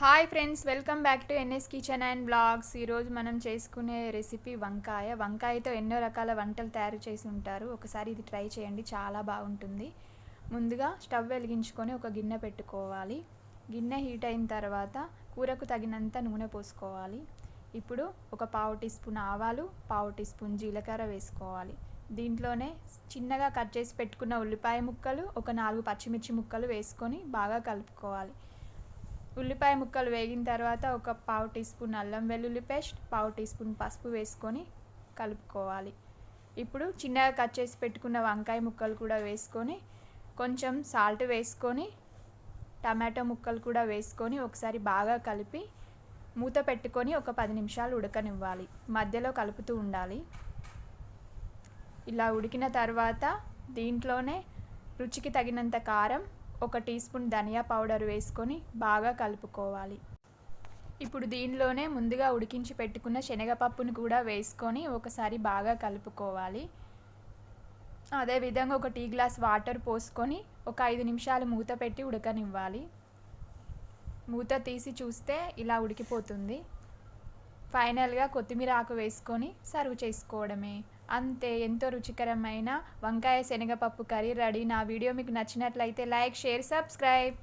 Hi friends welcome back to NS kitchen and vlogs ఈరోజు మనం చేసుకునే రెసిపీ వంకాయ. వంకాయతో ఎన్నో రకాల వంటలు తయారు చేసి ఉంటారు. ఒకసారి ఇది ట్రై చేయండి చాలా బాగుంటుంది. ముందుగా స్టవ్ వెలిగించుకొని ఒక గిన్నె పెట్టుకోవాలి. గిన్నె హీట్ అయిన తర్వాత కూరకు తగినంత నూనె పోసుకోవాలి. ఇప్పుడు ఒక పావు టీ స్పూన్ ఆవాలు పావు టీ స్పూన్ జీలకర్ర వేసుకోవాలి. దీంట్లోనే చిన్నగా కట్ చేసి పెట్టుకున్న ఉల్లిపాయ ముక్కలు ఒక నాలుగు పచ్చిమిర్చి ముక్కలు వేసుకొని బాగా కలుపుకోవాలి. ఉల్లిపాయ ముక్కలు వేగిన తర్వాత ఒక పావు టీ స్పూన్ అల్లం వెల్లుల్లి పేస్ట్ పావు టీ స్పూన్ పసుపు వేసుకొని కలుపుకోవాలి. ఇప్పుడు చిన్నగా కట్ చేసి పెట్టుకున్న వంకాయ ముక్కలు కూడా వేసుకొని కొంచెం సాల్ట్ వేసుకొని టమాటో ముక్కలు కూడా వేసుకొని ఒకసారి బాగా కలిపి మూత పెట్టుకొని ఒక పది నిమిషాలు ఉడకనివ్వాలి. మధ్యలో కలుపుతూ ఉండాలి. ఇలా ఉడికిన తర్వాత దీంట్లోనే రుచికి తగినంత కారం ఒక టీ స్పూన్ ధనియా పౌడర్ వేసుకొని బాగా కలుపుకోవాలి. ఇప్పుడు దీనిలోనే ముందుగా ఉడికించి పెట్టుకున్న శనగపప్పును కూడా వేసుకొని ఒకసారి బాగా కలుపుకోవాలి. అదేవిధంగా ఒక టీ గ్లాస్ వాటర్ పోసుకొని ఒక ఐదు నిమిషాలు మూత పెట్టి ఉడకనివ్వాలి. మూత తీసి చూస్తే ఇలా ఉడికిపోతుంది. ఫైనల్గా కొత్తిమీర ఆకు వేసుకొని సర్వ్ చేసుకోవడమే. అంతే ఎంతో రుచికరమైన వంకాయ శనగపప్పు కర్రీ రెడీ. నా వీడియో మీకు నచ్చినట్లయితే లైక్ షేర్ సబ్స్క్రైబ్.